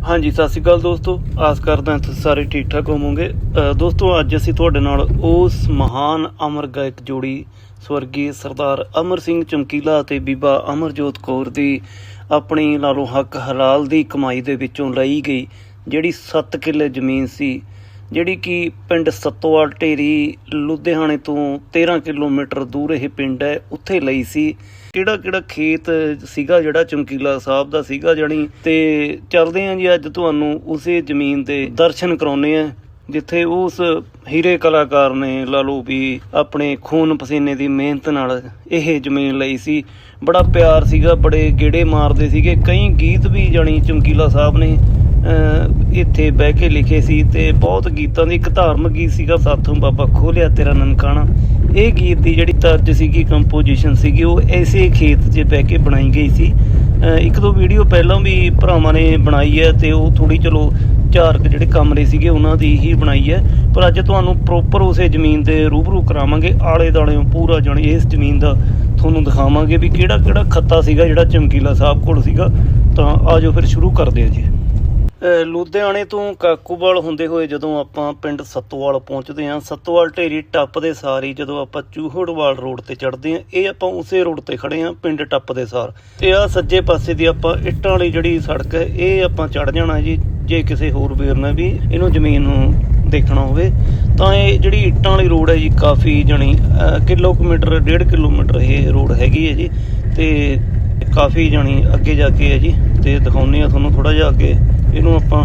ਹਾਂਜੀ, ਸਤਿ ਸ਼੍ਰੀ ਅਕਾਲ ਦੋਸਤੋ। ਆਸ ਕਰਦਾ ਤੁਸੀਂ ਸਾਰੇ ਠੀਕ ਠਾਕ ਹੋਵੋਗੇ ਦੋਸਤੋ, ਅੱਜ ਅਸੀਂ ਤੁਹਾਡੇ ਨਾਲ ਉਸ ਮਹਾਨ ਅਮਰ ਗਾਇਕ ਜੋੜੀ ਸਵਰਗੀ ਸਰਦਾਰ ਅਮਰ ਸਿੰਘ ਚਮਕੀਲਾ ਅਤੇ ਬੀਬਾ ਅਮਰਜੋਤ ਕੌਰ ਦੀ ਆਪਣੀ ਨਾਲੋਂ ਹੱਕ ਹਲਾਲ ਦੀ ਕਮਾਈ ਦੇ ਵਿੱਚੋਂ ਲਈ ਗਈ, ਜਿਹੜੀ 7 ਕਿੱਲੇ ਜ਼ਮੀਨ ਸੀ, ਜਿਹੜੀ ਕਿ ਪਿੰਡ ਸੱਤੋਵਾਲ ਢੇਰੀ ਲੁਧਿਆਣੇ ਤੋਂ 13 ਕਿਲੋਮੀਟਰ ਦੂਰ ਇਹ ਪਿੰਡ ਹੈ, ਉੱਥੇ ਲਈ ਸੀ। ਕਿਹੜਾ ਕਿਹੜਾ ਖੇਤ ਸੀਗਾ ਜਿਹੜਾ ਚਮਕੀਲਾ ਸਾਹਿਬ ਦਾ ਸੀਗਾ ਜਾਣੀ? ਤੇ ਚੱਲਦੇ ਆਂ ਜੀ ਅੱਜ ਤੁਹਾਨੂੰ ਉਸੇ ਜ਼ਮੀਨ 'ਤੇ ਦਰਸ਼ਨ ਕਰਾਉਨੇ ਆ, ਜਿੱਥੇ ਉਸ ਹੀਰੇ ਕਲਾਕਾਰ ਨੇ ਲਾ ਲਓ ਵੀ ਆਪਣੇ ਖੂਨ ਪਸੀਨੇ ਦੀ ਮਿਹਨਤ ਨਾਲ ਇਹ ਜ਼ਮੀਨ ਲਈ ਸੀ। ਬੜਾ ਪਿਆਰ ਸੀਗਾ, ਬੜੇ ਗੇੜੇ ਮਾਰਦੇ ਸੀਗੇ। ਕਈ ਗੀਤ ਵੀ ਜਾਣੀ ਚਮਕੀਲਾ ਸਾਹਿਬ ਨੇ ਇੱਥੇ ਬਹਿ ਕੇ ਲਿਖੇ ਸੀ ਤੇ ਬਹੁਤ ਗੀਤਾਂ ਦੀ ਇੱਕ ਧਾਰਮਿਕ ਗੀਤ ਸੀਗਾ, ਸਾਥੋਂ ਬਾਬਾ ਖੋਲਿਆ ਤੇਰਾ ਨਨਕਾਣਾ। ਇਹ ਗੀਤ ਦੀ ਜਿਹੜੀ ਤਰਜ ਸੀਗੀ ਕੰਪੋਜੀਸ਼ਨ ਸੀਗੀ, ਉਹ ਐਸੇ ਖੇਤ 'ਚ ਬਹਿ ਕੇ ਬਣਾਈ ਗਈ ਸੀ। ਇੱਕ ਦੋ ਵੀਡੀਓ ਪਹਿਲਾਂ ਵੀ ਭਰਾਵਾਂ ਨੇ ਬਣਾਈ ਹੈ ਤੇ ਉਹ ਥੋੜੀ ਚਲੋ ਚਾਰ ਜਿਹੜੇ ਕਮਰੇ ਸੀਗੇ, ਉਹਨਾਂ ਦੀ ਹੀ ਬਣਾਈ ਹੈ। ਪਰ ਅੱਜ ਤੁਹਾਨੂੰ ਪ੍ਰੋਪਰ ਉਸੇ ਜ਼ਮੀਨ ਦੇ ਰੂਬਰੂ ਕਰਾਵਾਂਗੇ, ਆਲੇ ਦਾਲੇ ਪੂਰਾ ਜਾਣੀ ਇਸ ਜ਼ਮੀਨ ਦਾ ਤੁਹਾਨੂੰ ਦਿਖਾਵਾਂਗੇ ਵੀ ਕਿਹੜਾ ਕਿਹੜਾ ਖੱਤਾ ਸੀਗਾ, ਜਿਹੜਾ ਚਮਕੀਲਾ ਸਾਹਿਬ ਕੋਲ ਸੀਗਾ। ਤਾਂ ਆਜੋ ਫਿਰ ਸ਼ੁਰੂ ਕਰਦੇ ਹਾਂ ਜੀ। ਲੁਧਿਆਣੇ ਤੋਂ ਕਾਕੂਵਾਲ ਹੁੰਦੇ ਹੋਏ ਜਦੋਂ ਆਪਾਂ ਪਿੰਡ ਸੱਤੋਵਾਲ ਪਹੁੰਚਦੇ ਹਾਂ, ਸੱਤੋਵਾਲ ਢੇਰੀ ਟੱਪ ਦੇ ਸਾਰ ਹੀ ਜਦੋਂ ਆਪਾਂ ਚੂਹੜਵਾਲ ਰੋਡ ਤੇ ਚੜ੍ਹਦੇ ਹਾਂ, ਇਹ ਆਪਾਂ ਉਸੇ ਰੋਡ ਤੇ ਖੜੇ ਹਾਂ, ਪਿੰਡ ਟੱਪ ਦੇ ਸਾਰ। ਤੇ ਆ ਸੱਜੇ ਪਾਸੇ ਦੀ ਆਪਾਂ ਇੱਟਾਂ ਵਾਲੀ ਜਿਹੜੀ ਸੜਕ ਹੈ, ਇਹ ਆਪਾਂ ਚੜ੍ਹ ਜਾਣਾ ਜੀ, ਜੇ ਕਿਸੇ ਹੋਰ ਵੀਰ ਨੇ ਵੀ ਇਹਨੂੰ ਜ਼ਮੀਨ ਨੂੰ ਦੇਖਣਾ ਹੋਵੇ, ਤਾਂ ਇਹ ਜਿਹੜੀ ਇੱਟਾਂ ਵਾਲੀ ਰੋਡ ਹੈ ਜੀ, ਕਾਫੀ ਜਣੀ ਕਿਲੋਮੀਟਰ, ਡੇਢ ਕਿਲੋਮੀਟਰ ਇਹ ਰੋਡ ਹੈਗੀ ਹੈ ਜੀ, ਤੇ ਕਾਫੀ ਜਣੀ ਅੱਗੇ ਜਾ ਕੇ ਹੈ ਜੀ, ਤੇ ਦਿਖਾਉਂਦੇ ਆ ਤੁਹਾਨੂੰ ਥੋੜਾ ਜਿਹਾ ਅੱਗੇ। ਇਹਨੂੰ ਆਪਾਂ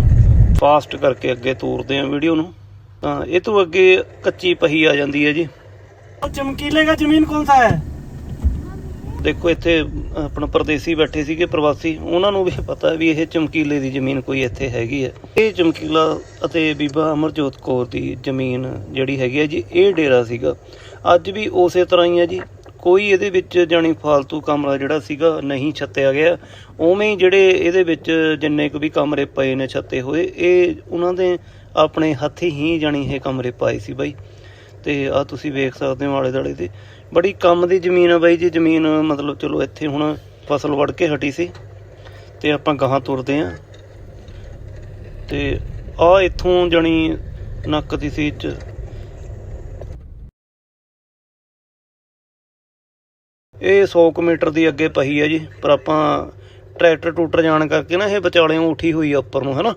ਫਾਸਟ ਕਰਕੇ ਅੱਗੇ ਤੋਰਦੇ ਆ ਵੀਡੀਓ ਨੂੰ। ਤਾਂ ਇਹ ਤੋਂ ਅੱਗੇ ਕੱਚੀ ਪਹੀ ਆ ਜਾਂਦੀ ਹੈ ਜੀ। ਚਮਕੀਲੇ ਦਾ ਜ਼ਮੀਨ ਕੌਣ ਸਾ ਹੈ? ਦੇਖੋ ਇੱਥੇ ਆਪਣਾ ਪਰਦੇਸੀ ਬੈਠੇ ਸੀਗੇ ਪ੍ਰਵਾਸੀ। ਉਹਨਾਂ ਨੂੰ ਵੀ ਪਤਾ ਵੀ ਇਹ ਚਮਕੀਲੇ ਦੀ ਜ਼ਮੀਨ ਕੋਈ ਇੱਥੇ ਹੈਗੀ ਹੈ। ਇਹ ਚਮਕੀਲਾ ਅਤੇ ਬੀਬਾ ਅਮਰਜੋਤ ਕੌਰ ਦੀ ਜ਼ਮੀਨ ਜਿਹੜੀ ਹੈਗੀ ਹੈ ਜੀ ਇਹ ਡੇਰਾ ਸੀਗਾ। ਅੱਜ ਵੀ ਉਸੇ ਤਰ੍ਹਾਂ ਹੀ ਹੈ ਜੀ। ਕੋਈ ਇਹਦੇ ਵਿੱਚ ਜਾਣੀ ਫਾਲਤੂ ਕਮਰਾ ਜਿਹੜਾ ਸੀਗਾ ਨਹੀਂ ਛੱਤਿਆ ਗਿਆ। ਉਵੇਂ ਹੀ ਜਿਹੜੇ ਇਹਦੇ ਵਿੱਚ ਜਿੰਨੇ ਕੁ ਵੀ ਕਮਰੇ ਪਏ ਨੇ ਛੱਤੇ ਹੋਏ, ਇਹ ਉਹਨਾਂ ਦੇ ਆਪਣੇ ਹੱਥੀ ਹੀ ਜਾਣੀ ਇਹ ਕਮਰੇ ਪਾਏ ਸੀ ਬਾਈ। ਤੇ ਆ ਤੁਸੀਂ ਵੇਖ ਸਕਦੇ ਹੋ ਆਲੇ ਦੁਆਲੇ ਤੇ ਬੜੀ ਕੰਮ ਦੀ ਜ਼ਮੀਨ ਆ ਬਾਈ ਜੀ, ਜ਼ਮੀਨ ਮਤਲਬ ਚਲੋ ਇੱਥੇ ਹੁਣ ਫਸਲ ਵੜ ਕੇ ਹਟੀ ਸੀ। ਤੇ ਆਪਾਂ ਗਾਹਾਂ ਤੁਰਦੇ ਆਂ। ਤੇ ਆ ਇੱਥੋਂ ਜਾਣੀ ਨੱਕ ਦੀ ਸੀ ਇਹ 100 ਕੁ ਮੀਟਰ ਦੀ ਅੱਗੇ ਪਹੀ ਹੈ ਜੀ, ਪਰ ਆਪਾਂ ਟਰੈਕਟਰ ਟੂਟਰ ਜਾਣ ਕਰਕੇ ਨਾ ਇਹ ਵਿਚਾਲਿਓਂ ਉਠੀ ਹੋਈ ਆ ਉੱਪਰ ਨੂੰ, ਹੈਨਾ?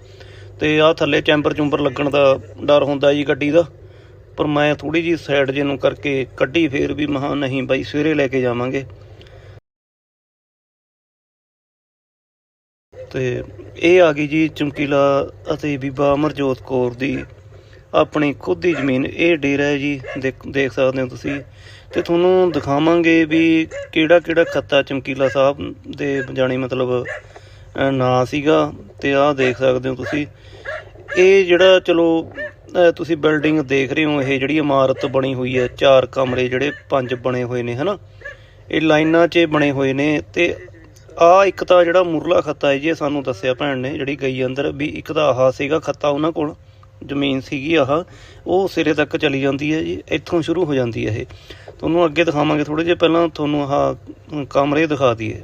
ਤੇ ਆ ਥੱਲੇ ਚੈਂਬਰ ਚੁੰਬਰ ਲੱਗਣ ਦਾ ਡਰ ਹੁੰਦਾ ਜੀ ਗੱਡੀ ਦਾ। ਪਰ ਮੈਂ ਥੋੜੀ ਜੀ ਸਾਈਡ ਜੇ ਨੂੰ ਕਰਕੇ ਕੱਢੀ, ਫੇਰ ਵੀ ਮਹਾ ਨਹੀਂ ਬਾਈ, ਸਵੇਰੇ ਲੈ ਕੇ ਜਾਵਾਂਗੇ। ਤੇ ਇਹ ਆ ਗਈ ਜੀ ਚਮਕੀਲਾ ਅਤੇ ਬੀਬਾ ਅਮਰਜੋਤ ਕੌਰ ਦੀ ਆਪਣੀ ਖੁਦ ਦੀ ਜ਼ਮੀਨ। ਇਹ ਡੇਰਾ ਹੈ ਜੀ, ਦੇਖ ਦੇਖ ਸਕਦੇ ਹੋ ਤੁਸੀਂ। ਤੇ ਤੁਹਾਨੂੰ ਦਿਖਾਵਾਂਗੇ ਵੀ ਕਿਹੜਾ ਕਿਹੜਾ ਖੱਤਾ ਚਮਕੀਲਾ ਸਾਹਿਬ ਦੇ ਜਾਣੀ ਮਤਲਬ ਨਾਂ ਸੀਗਾ ਤੇ ਆਹ ਦੇਖ ਸਕਦੇ ਹੋ ਤੁਸੀਂ। ਇਹ ਜਿਹੜਾ ਚਲੋ ਤੁਸੀਂ ਬਿਲਡਿੰਗ ਦੇਖ ਰਹੇ ਹੋ, ਇਹ ਜਿਹੜੀ ਇਮਾਰਤ ਬਣੀ ਹੋਈ ਹੈ, ਚਾਰ ਕਮਰੇ ਜਿਹੜੇ ਪੰਜ ਬਣੇ ਹੋਏ ਨੇ, ਹਨਾ? ਇਹ ਲਾਈਨਾਂ 'ਚ ਬਣੇ ਹੋਏ ਨੇ ਤੇ ਆ ਇੱਕ ਤਾਂ ਜਿਹੜਾ ਮੁਰਲਾ ਖੱਤਾ ਹੈ ਜੀ, ਇਹ ਸਾਨੂੰ ਦੱਸਿਆ ਭੈਣ ਨੇ, ਜਿਹੜੀ ਗਈ ਅੰਦਰ ਵੀ ਇੱਕ ਤਾਂ ਆਹ ਸੀਗਾ ਖੱਤਾ ਉਹਨਾਂ ਕੋਲ, ਜ਼ਮੀਨ ਸੀਗੀ ਆਹ, ਉਹ ਸਿਰੇ ਤੱਕ ਚਲੀ ਜਾਂਦੀ ਹੈ ਜੀ, ਇੱਥੋਂ ਸ਼ੁਰੂ ਹੋ ਜਾਂਦੀ ਹੈ ਇਹ। ਤੁਹਾਨੂੰ ਅੱਗੇ ਦਿਖਾਵਾਂਗੇ ਥੋੜੇ ਜਿਹਾ, ਪਹਿਲਾਂ ਤੁਹਾਨੂੰ ਆਹ ਕਮਰੇ ਦਿਖਾ ਦਈਏ।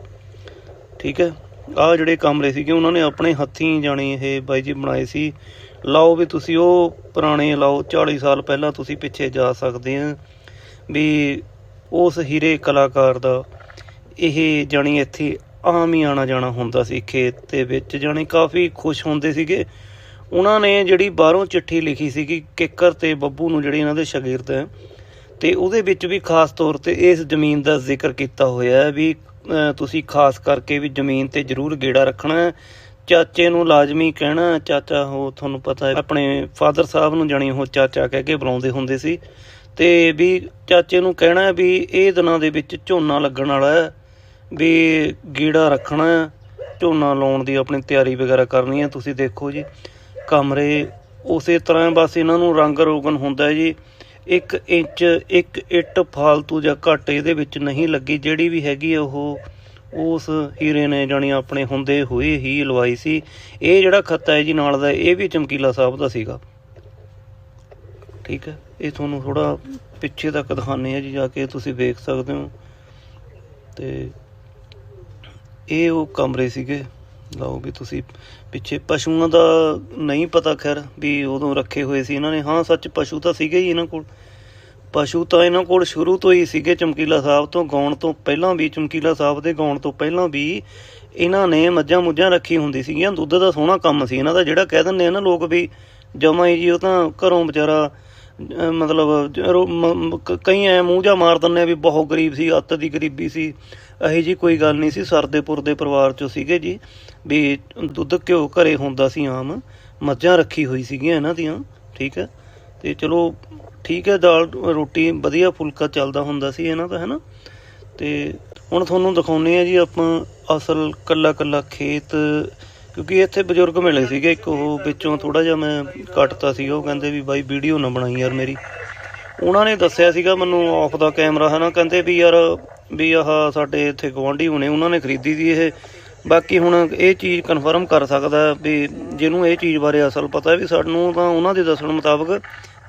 ਠੀਕ ਹੈ? ਆਹ ਜਿਹੜੇ ਕਮਰੇ ਸੀਗੇ, ਉਹਨਾਂ ਨੇ ਆਪਣੇ ਹੱਥੀਂ ਜਾਣੀ ਇਹ ਬਾਈ ਜੀ ਬਣਾਏ ਸੀ। ਲਾਓ ਵੀ ਤੁਸੀਂ ਉਹ ਪੁਰਾਣੇ, ਲਾਓ 40 ਸਾਲ ਪਹਿਲਾਂ ਤੁਸੀਂ ਪਿੱਛੇ ਜਾ ਸਕਦੇ ਆ। ਵੀ ਉਸ ਹੀਰੇ ਕਲਾਕਾਰ ਦਾ ਇਹ ਜਾਣੀ ਇੱਥੇ ਆਮ ਹੀ ਆਣਾ ਜਾਣਾ ਹੁੰਦਾ ਸੀ ਖੇਤ ਦੇ ਵਿੱਚ। ਜਾਣੀ ਕਾਫੀ ਖੁਸ਼ ਹੁੰਦੇ ਸੀਗੇ। ਉਹਨਾਂ ਨੇ ਜਿਹੜੀ ਬਾਹਰੋਂ ਚਿੱਠੀ ਲਿਖੀ ਸੀਗੀ, ਕਿੱਕਰ ਤੇ ਬੱਬੂ ਨੂੰ ਜਿਹੜੇ ਇਹਨਾਂ ਦੇ ਸ਼ਾਗਿਰਦ ਹੈ ਤੇ ਉਹਦੇ ਵਿੱਚ ਵੀ ਖਾਸ ਤੌਰ ਤੇ ਇਸ ਜ਼ਮੀਨ ਦਾ ਜ਼ਿਕਰ ਕੀਤਾ ਹੋਇਆ ਹੈ ਵੀ ਤੁਸੀਂ ਖਾਸ ਕਰਕੇ ਵੀ ਜ਼ਮੀਨ ਤੇ ਜ਼ਰੂਰ ਗੇੜਾ ਰੱਖਣਾ ਚਾਚੇ ਨੂੰ ਲਾਜ਼ਮੀ ਕਹਿਣਾ ਚਾਚਾ, ਉਹ ਤੁਹਾਨੂੰ ਪਤਾ ਹੈ, ਆਪਣੇ ਫਾਦਰ ਸਾਹਿਬ ਨੂੰ ਜਾਣੀ ਉਹ ਚਾਚਾ ਕਹਿ ਕੇ ਬੁਲਾਉਂਦੇ ਹੁੰਦੇ ਸੀ। ਤੇ ਵੀ ਚਾਚੇ ਨੂੰ ਕਹਿਣਾ ਵੀ ਇਹ ਦਿਨਾਂ ਦੇ ਵਿੱਚ ਝੋਨਾ ਲੱਗਣ ਵਾਲਾ ਹੈ, ਵੀ ਗੇੜਾ ਰੱਖਣਾ ਝੋਨਾ ਲਾਉਣ ਦੀ ਆਪਣੀ ਤਿਆਰੀ ਵਗੈਰਾ ਕਰਨੀ ਹੈ। ਤੁਸੀਂ ਦੇਖੋ ਜੀ, ਕਮਰੇ ਉਸੇ ਤਰ੍ਹਾਂ ਬਸ ਇਹਨਾਂ ਨੂੰ ਰੰਗ ਰੋਗਨ ਹੁੰਦਾ ਜੀ। 1 ਇੰਚ 1 ਇੱਟ ਫਾਲਤੂ ਜਾਂ ਘੱਟ ਇਹਦੇ ਵਿੱਚ ਨਹੀਂ ਲੱਗੀ। ਜਿਹੜੀ ਵੀ ਹੈਗੀ ਉਹ, ਉਸ ਹੀਰੇ ਨੇ ਜਾਣੀ ਆਪਣੇ ਹੁੰਦੇ ਹੋਏ ਹੀ ਲਵਾਈ ਸੀ। ਇਹ ਜਿਹੜਾ ਖੱਤਾ ਹੈ ਜੀ ਨਾਲ ਦਾ, ਇਹ ਵੀ ਚਮਕੀਲਾ ਸਾਹਿਬ ਦਾ ਸੀਗਾ। ਠੀਕ ਹੈ? ਇਹ ਤੁਹਾਨੂੰ ਥੋੜਾ ਪਿੱਛੇ ਤੱਕ ਦਿਖਾਣੇ ਆ ਜੀ, ਜਾ ਕੇ ਤੁਸੀਂ ਵੇਖ ਸਕਦੇ ਹੋ। ਤੇ ਇਹ ਉਹ ਕਮਰੇ ਸੀਗੇ। ਲਓ ਵੀ ਤੁਸੀਂ ਪਿੱਛੇ ਪਸ਼ੂਆਂ ਦਾ ਨਹੀਂ ਪਤਾ ਖੈਰ ਵੀ ਉਦੋਂ ਰੱਖੇ ਹੋਏ ਸੀ ਇਹਨਾਂ ਨੇ। ਹਾਂ, ਸੱਚ ਪਸ਼ੂ ਤਾਂ ਸੀਗੇ ਹੀ ਇਹਨਾਂ ਕੋਲ। ਪਸ਼ੂ ਤਾਂ ਇਹਨਾਂ ਕੋਲ ਸ਼ੁਰੂ ਤੋਂ ਹੀ ਸੀਗੇ ਚਮਕੀਲਾ ਸਾਹਿਬ ਤੋਂ, ਗਾਉਣ ਤੋਂ ਪਹਿਲਾਂ ਵੀ, ਚਮਕੀਲਾ ਸਾਹਿਬ ਦੇ ਗਾਉਣ ਤੋਂ ਪਹਿਲਾਂ ਵੀ ਇਹਨਾਂ ਨੇ ਮੱਝਾਂ ਮੁੱਝਾਂ ਰੱਖੀ ਹੁੰਦੀ ਸੀਗੀਆਂ। ਦੁੱਧ ਦਾ ਸੋਹਣਾ ਕੰਮ ਸੀ ਇਹਨਾਂ ਦਾ, ਜਿਹੜਾ ਕਹਿ ਦਿੰਦੇ ਆ ਨਾ ਲੋਕ ਵੀ ਜਮਾ ਹੀ ਜੀ, ਉਹ ਤਾਂ ਘਰੋਂ ਵਿਚਾਰਾ ਮਤਲਬ ਕਈ ਐ ਮੂੰਹ ਜਾ ਮਾਰ ਦਿੰਦੇ ਆ ਵੀ ਬਹੁਤ ਗਰੀਬ ਸੀ, ਅੱਤ ਦੀ ਗਰੀਬੀ ਸੀ। ਇਹੋ ਜੀ ਕੋਈ ਗੱਲ ਨਹੀਂ ਸੀ ਸਰਦੇਪੁਰ ਦੇ ਪਰਿਵਾਰ ਚੋਂ ਸੀਗੇ ਜੀ, ਵੀ ਦੁੱਧ ਘਿਓ ਘਰੇ ਹੁੰਦਾ ਸੀ ਆਮ, ਮੱਝਾਂ ਰੱਖੀ ਹੋਈ ਸੀਗੀਆਂ ਇਹਨਾਂ ਦੀਆਂ, ਠੀਕ ਹੈ? ਤੇ ਚਲੋ ਠੀਕ ਹੈ, ਦਾਲ, ਰੋਟੀ ਵਧੀਆ ਫੁਲਕਾ ਚੱਲਦਾ ਹੁੰਦਾ ਸੀ ਇਹਨਾਂ ਦਾ, ਹੈਨਾ? ਤੇ ਹੁਣ ਤੁਹਾਨੂੰ ਦਿਖਾਉਨੇ ਆ ਜੀ ਆਪਾਂ ਅਸਲ ਕੱਲਾ ਕੱਲਾ ਖੇਤ, ਕਿਉਂਕਿ ਇੱਥੇ ਬਜ਼ੁਰਗ ਮਿਲੇ ਸੀਗੇ, ਇੱਕ ਉਹ ਵਿੱਚੋਂ ਥੋੜਾ ਜਿਹਾ ਮੈਂ ਕੱਟਤਾ ਸੀ, ਉਹ ਕਹਿੰਦੇ ਵੀ ਬਾਈ ਵੀਡੀਓ ਨਾ ਬਣਾਈ ਯਾਰ ਮੇਰੀ। ਉਹਨਾਂ ਨੇ ਦੱਸਿਆ ਸੀਗਾ ਮੈਨੂੰ ਆਫ ਦਾ ਕੈਮਰਾ, ਹਨਾ? ਕਹਿੰਦੇ ਵੀ ਯਾਰ ਵੀ ਆਹ ਸਾਡੇ ਇੱਥੇ ਗਵਾਂਢੀ ਹੋਣੇ ਉਹਨਾਂ ਨੇ ਖਰੀਦੀ ਸੀ ਇਹ। ਬਾਕੀ ਹੁਣ ਇਹ ਚੀਜ਼ ਕਨਫਰਮ ਕਰ ਸਕਦਾ ਵੀ ਜਿਹਨੂੰ ਇਹ ਚੀਜ਼ ਬਾਰੇ ਅਸਲ ਪਤਾ ਵੀ ਸਾਨੂੰ ਤਾਂ ਉਹਨਾਂ ਦੇ ਦੱਸਣ ਮੁਤਾਬਕ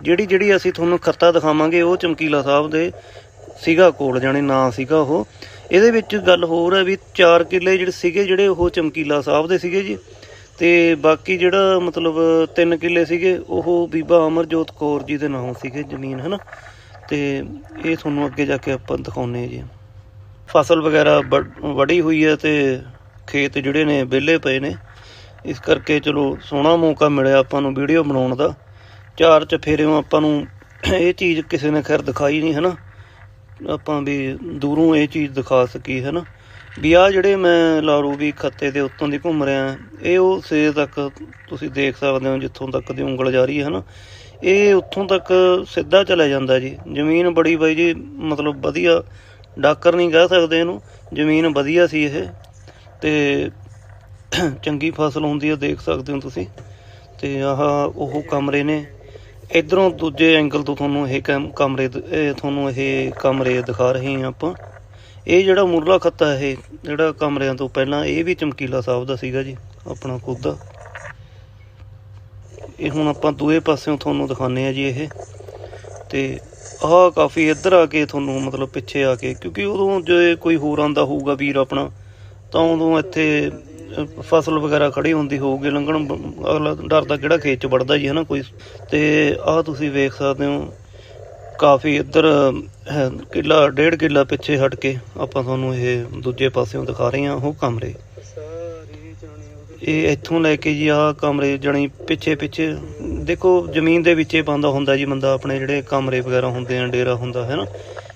ਜਿਹੜੀ ਜਿਹੜੀ ਅਸੀਂ ਤੁਹਾਨੂੰ ਖੱਤਾ ਦਿਖਾਵਾਂਗੇ, ਉਹ ਚਮਕੀਲਾ ਸਾਹਿਬ ਦੇ ਸੀਗਾ ਕੋਲ, ਜਾਣੇ ਨਾਂ ਸੀਗਾ ਉਹ। ਇਹਦੇ ਵਿੱਚ ਗੱਲ ਹੋਰ ਹੈ ਵੀ 4 ਕਿੱਲੇ ਜਿਹੜੇ ਸੀਗੇ, ਜਿਹੜੇ ਉਹ ਚਮਕੀਲਾ ਸਾਹਿਬ ਦੇ ਸੀਗੇ ਜੀ। ਤੇ ਬਾਕੀ ਜਿਹੜਾ ਮਤਲਬ 3 ਕਿੱਲੇ ਸੀਗੇ, ਉਹ ਬੀਬਾ ਅਮਰਜੋਤ ਕੌਰ ਜੀ ਦੇ ਨਾਮ ਸੀਗੇ, ਜ਼ਮੀਨ, ਹਨਾ? ਤੇ ਇਹ ਤੁਹਾਨੂੰ ਅੱਗੇ ਜਾ ਕੇ ਆਪਾਂ ਦਿਖਾਉਨੇ ਆ ਜੀ। ਫਸਲ ਵਗੈਰਾ ਵੜ- ਵੜੀ ਹੋਈ ਹੈ ਤੇ ਖੇਤ ਜਿਹੜੇ ਨੇ ਵਿਹਲੇ ਪਏ ਨੇ। ਇਸ ਕਰਕੇ ਚਲੋ ਸੋਹਣਾ ਮੌਕਾ ਮਿਲਿਆ ਆਪਾਂ ਨੂੰ ਵੀਡੀਓ ਬਣਾਉਣ ਦਾ। ਚਾਰ ਚਫੇਰਿਓਂ ਆਪਾਂ ਨੂੰ ਇਹ ਚੀਜ਼ ਕਿਸੇ ਨੇ ਖੈਰ ਦਿਖਾਈ ਨਹੀਂ, ਹਨਾ? ਆਪਾਂ ਵੀ ਦੂਰੋਂ ਇਹ ਚੀਜ਼ ਦਿਖਾ ਸਕੀ ਹਨਾ? ਵੀ ਆ ਜਿਹੜੇ ਮੈਂ ਲਾਰੂ ਵੀ ਖੱਤੇ ਦੇ ਉੱਤੋਂ ਦੀ ਘੁੰਮ ਰਿਹਾ, ਇਹ ਉਹ ਸੇ ਤੱਕ ਤੁਸੀਂ ਦੇਖ ਸਕਦੇ ਹੋ ਜਿੱਥੋਂ ਤੱਕ ਦੀ ਉਂਗਲ ਜਾ ਰਹੀ ਹੈ, ਹਨਾ? ਇਹ ਉੱਥੋਂ ਤੱਕ ਸਿੱਧਾ ਚਲਾ ਜਾਂਦਾ ਜੀ। ਜ਼ਮੀਨ ਬੜੀ ਬਾਈ ਜੀ, ਮਤਲਬ ਵਧੀਆ ਡਾਕਰ ਨਹੀਂ ਕਹਿ ਸਕਦੇ ਇਹਨੂੰ, ਜ਼ਮੀਨ ਵਧੀਆ ਸੀ ਇਹ, ਤੇ ਚੰਗੀ ਫਸਲ ਹੁੰਦੀ ਹੈ ਦੇਖ ਸਕਦੇ ਹੋ ਤੁਸੀਂ, ਤੇ ਆਹ ਉਹ ਕਮਰੇ ਨੇ। ਇਧਰੋਂ ਦੂਜੇ ਐਂਗਲ ਤੋਂ ਤੁਹਾਨੂੰ ਇਹ ਕਮ- ਕਮਰੇ ਤੁਹਾਨੂੰ ਇਹ ਕਮਰੇ ਦਿਖਾ ਰਹੇ ਹਾਂ ਆਪਾਂ। ਇਹ ਜਿਹੜਾ ਮੁਰਲਾ ਖੱਤਾ ਇਹ ਜਿਹੜਾ ਕਮਰਿਆਂ ਤੋਂ ਪਹਿਲਾਂ, ਇਹ ਵੀ ਚਮਕੀਲਾ ਸਾਹਿਬ ਦਾ ਸੀਗਾ ਜੀ, ਆਪਣਾ ਖੁਦ ਦਾ। ਇਹ ਹੁਣ ਆਪਾਂ ਦੂਏ ਪਾਸਿਓਂ ਤੁਹਾਨੂੰ ਦਿਖਾਉਂਦੇ ਆ ਜੀ ਇਹ, ਤੇ ਆਹ ਕਾਫੀ ਇੱਧਰ ਆ ਕੇ ਤੁਹਾਨੂੰ ਮਤਲਬ ਪਿੱਛੇ ਆ ਕੇ ਕਿਉਂਕਿ ਉਦੋਂ ਜੇ ਕੋਈ ਹੋਰ ਆਂਦਾ ਹੋਊਗਾ ਵੀਰ ਆਪਣਾ ਤਾਂ ਉਦੋਂ ਇੱਥੇ ਫਸਲ ਵਗੈਰਾ ਖੜੀ ਹੁੰਦੀ ਹੋਊਗੀ ਲੰਘਣ ਅਗਲਾ ਡਰਦਾ ਕਿਹੜਾ ਖੇਤ ਚ ਵੜਦਾ ਜੀ ਹਨਾ ਕੋਈ। ਤੇ ਆਹ ਤੁਸੀਂ ਵੇਖ ਸਕਦੇ ਹੋ ਕਾਫੀ ਇੱਧਰ ਹੈ, ਕਿੱਲਾ ਡੇਢ ਕਿੱਲਾ ਪਿੱਛੇ ਹਟ ਕੇ ਆਪਾਂ ਤੁਹਾਨੂੰ ਇਹ ਦੂਜੇ ਪਾਸਿਓਂ ਦਿਖਾ ਰਹੇ ਹਾਂ ਉਹ ਕਮਰੇ। ਇਹ ਇੱਥੋਂ ਲੈ ਕੇ ਜੀ ਆਹ ਕਮਰੇ ਜਣੀ ਪਿੱਛੇ ਪਿੱਛੇ, ਦੇਖੋ ਜ਼ਮੀਨ ਦੇ ਵਿੱਚੇ ਪਾਉਂਦਾ ਹੁੰਦਾ ਜੀ ਬੰਦਾ ਆਪਣੇ ਜਿਹੜੇ ਕਮਰੇ ਵਗੈਰਾ ਹੁੰਦੇ ਆ, ਡੇਰਾ ਹੁੰਦਾ, ਹੈ ਨਾ?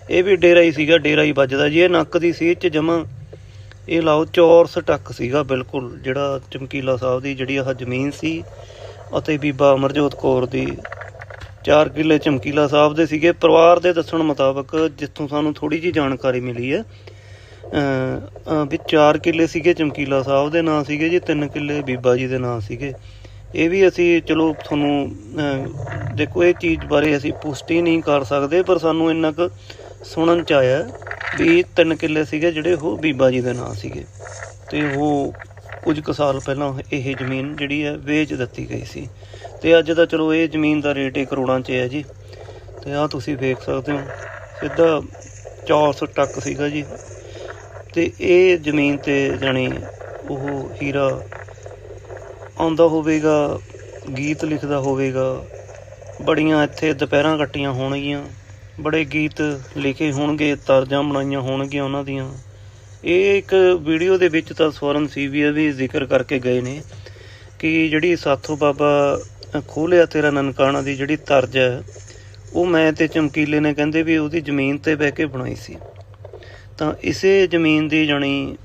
ਇਹ ਵੀ ਡੇਰਾ ਹੀ ਸੀਗਾ, ਡੇਰਾ ਹੀ ਵੱਜਦਾ ਜੀ। ਇਹ ਨੱਕ ਦੀ ਸੀਹ ਚ ਜਮਾ, ਇਹ ਲਾਓ, ਚੌਰਸ ਟੱਕ ਸੀਗਾ ਬਿਲਕੁਲ, ਜਿਹੜਾ ਚਮਕੀਲਾ ਸਾਹਿਬ ਦੀ ਜਿਹੜੀ ਆਹ ਜ਼ਮੀਨ ਸੀ ਅਤੇ ਬੀਬਾ ਅਮਰਜੋਤ ਕੌਰ ਦੀ। ਚਾਰ ਕਿੱਲੇ ਚਮਕੀਲਾ ਸਾਹਿਬ ਦੇ ਸੀਗੇ। ਪਰਿਵਾਰ ਦੇ ਦੱਸਣ ਮੁਤਾਬਕ ਜਿੱਥੋਂ ਸਾਨੂੰ ਥੋੜੀ ਜੀ ਜਾਣਕਾਰੀ ਮਿਲੀ ਹੈ ਵੀ 4 ਕਿੱਲੇ ਸੀਗੇ ਚਮਕੀਲਾ ਸਾਹਿਬ ਦੇ ਨਾਂ ਸੀਗੇ ਜੀ 3 ਕਿੱਲੇ ਬੀਬਾ ਜੀ ਦੇ ਨਾਂ ਸੀਗੇ। ਇਹ ਵੀ ਅਸੀਂ ਚਲੋ ਤੁਹਾਨੂੰ ਦੇਖੋ ਇਹ ਚੀਜ਼ ਬਾਰੇ ਅਸੀਂ ਪੁਸ਼ਟੀ ਨਹੀਂ ਕਰ ਸਕਦੇ, ਪਰ ਸਾਨੂੰ ਇੰਨਾ ਕੁ ਸੁਣਨ ਚ ਆਇਆ ਵੀ 3 ਕਿੱਲੇ ਸੀਗੇ ਜਿਹੜੇ ਉਹ ਬੀਬਾ ਜੀ ਦੇ ਨਾਂ ਸੀਗੇ। ਤੇ ਉਹ ਕੁਝ ਕੁ ਸਾਲ ਪਹਿਲਾਂ ਇਹ ਜ਼ਮੀਨ ਜਿਹੜੀ ਹੈ ਵੇਚ ਦਿੱਤੀ ਗਈ ਸੀ। ਤੇ ਅੱਜ ਦਾ ਚਲੋ ਇਹ ਜ਼ਮੀਨ ਦਾ ਰੇਟ ਇਹ ਕਰੋੜਾਂ 'ਚ ਹੈ ਜੀ। ਤੇ ਆਹ ਤੁਸੀਂ ਵੇਖ ਸਕਦੇ ਹੋ, ਸਿੱਧਾ 400 ਟੱਕ ਸੀਗਾ ਜੀ। ਤੇ ਇਹ ਜ਼ਮੀਨ ਤੇ ਜਾਣੀ ਉਹ ਹੀਰਾ ਆਉਂਦਾ ਹੋਵੇਗਾ, ਗੀਤ ਲਿਖਦਾ ਹੋਵੇਗਾ। ਬੜੀਆਂ ਇੱਥੇ ਦੁਪਹਿਰਾਂ ਕੱਟੀਆਂ ਹੋਣਗੀਆਂ। ਬੜੇ ਗੀਤ ਲਿਖੇ ਹੋਣਗੇ, ਤਰਜਾਂ ਬਣਾਈਆਂ ਹੋਣਗੀਆਂ ਉਹਨਾਂ ਦੀਆਂ। ਇਹ ਇੱਕ ਵੀਡੀਓ ਦੇ ਵਿੱਚ ਤਾਂ ਸਵਰਨ ਸੀਵੀਆ ਵੀ ਜ਼ਿਕਰ ਕਰਕੇ ਗਏ ਨੇ ਕਿ ਜਿਹੜੀ ਸਾਥੋ ਬਾਬਾ ਖੋਲਿਆ ਤੇਰਾ ਨਨਕਾਣਾ ਦੀ ਜਿਹੜੀ ਤਰਜ ਹੈ, ਉਹ ਮੈਂ ਤੇ ਚਮਕੀਲੇ ਨੇ ਕਹਿੰਦੇ ਵੀ ਉਹਦੀ ਜ਼ਮੀਨ ਤੇ ਬਹਿ ਕੇ ਬਣਾਈ ਸੀ। ਤਾਂ ਇਸੇ ਜ਼ਮੀਨ ਦੀ ਜਾਣੀ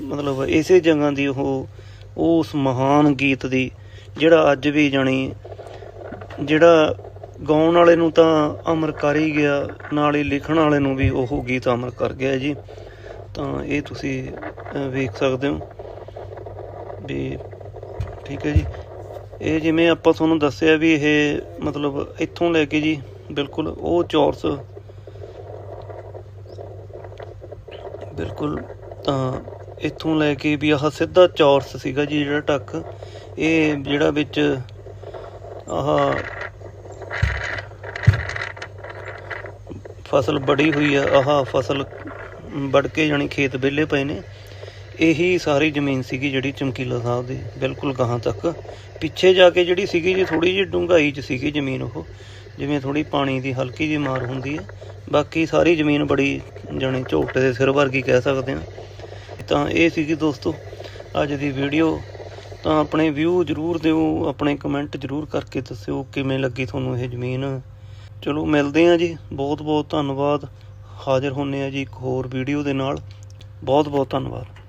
ਮਤਲਬ ਇਸੇ ਜਗ੍ਹਾ ਦੀ ਉਹ ਉਸ ਮਹਾਨ ਗੀਤ ਦੀ, ਜਿਹੜਾ ਅੱਜ ਵੀ ਜਾਣੀ, ਜਿਹੜਾ ਗਾਉਣ ਵਾਲੇ ਨੂੰ ਤਾਂ ਅਮਰ ਕਰ ਹੀ ਗਿਆ, ਨਾਲ ਹੀ ਲਿਖਣ ਵਾਲੇ ਨੂੰ ਵੀ ਉਹ ਗੀਤ ਅਮਰ ਕਰ ਗਿਆ ਜੀ। ਤਾਂ ਇਹ ਤੁਸੀਂ ਵੇਖ ਸਕਦੇ ਹੋ ਵੀ ਠੀਕ ਹੈ ਜੀ। ਇਹ ਜਿਵੇਂ ਆਪਾਂ ਤੁਹਾਨੂੰ ਦੱਸਿਆ ਵੀ ਇਹ ਮਤਲਬ ਇੱਥੋਂ ਲੈ ਕੇ ਜੀ, ਬਿਲਕੁਲ ਉਹ ਚੌਰਸ ਬਿਲਕੁਲ, ਤਾਂ ਇੱਥੋਂ ਲੈ ਕੇ ਵੀ ਆਹ ਸਿੱਧਾ ਚੌਰਸ ਸੀਗਾ ਜੀ ਜਿਹੜਾ ਟੱਕ ਇਹ ਜਿਹੜਾ ਵਿੱਚ ਆਹ ਫਸਲ ਬੜੀ ਹੋਈ ਆ, ਆਹ ਫਸਲ ਵੜ ਕੇ ਜਾਣੀ ਖੇਤ ਵਿਹਲੇ ਪਏ ਨੇ। ਇਹੀ ਸਾਰੀ ਜ਼ਮੀਨ ਸੀਗੀ ਜਿਹੜੀ ਚਮਕੀਲਾ ਸਾਹਿਬ ਦੀ, ਬਿਲਕੁਲ ਗਾਹਾਂ ਤੱਕ। ਪਿੱਛੇ ਜਾ ਕੇ ਜਿਹੜੀ ਸੀਗੀ ਜੀ ਥੋੜੀ ਜਿਹੀ ਡੂੰਘਾਈ 'ਚ ਸੀਗੀ ਜ਼ਮੀਨ ਉਹ। ਜਿਵੇਂ ਥੋੜੀ ਪਾਣੀ ਦੀ ਹਲਕੀ ਜਿਹੀ ਮਾਰ ਹੁੰਦੀ ਹੈ। ਬਾਕੀ ਸਾਰੀ ਜ਼ਮੀਨ ਬੜੀ ਜਾਣੀ ਝੋਟੇ ਦੇ ਸਿਰ ਵਰਗੀ ਕਹਿ ਸਕਦੇ ਹਾਂ। ਤਾਂ ਇਹ ਸੀਗੀ ਦੋਸਤੋ, ਅੱਜ ਦੀ ਵੀਡੀਓ। ਤਾਂ ਆਪਣੇ ਵਿਊ ਜਰੂਰ ਦਿਓ, ਆਪਣੇ ਕਮੈਂਟ ਜਰੂਰ ਕਰਕੇ ਦੱਸਿਓ ਕਿਵੇਂ ਲੱਗੀ ਤੁਹਾਨੂੰ ਇਹ ਜ਼ਮੀਨ। ਚਲੋ, ਮਿਲਦੇ ਹਾਂ ਜੀ। ਬਹੁਤ ਬਹੁਤ ਧੰਨਵਾਦ। ਹਾਜ਼ਰ ਹੁੰਨੇ ਆ ਜੀ ਇੱਕ ਹੋਰ ਵੀਡੀਓ ਦੇ ਨਾਲ। ਬਹੁਤ ਬਹੁਤ ਧੰਨਵਾਦ।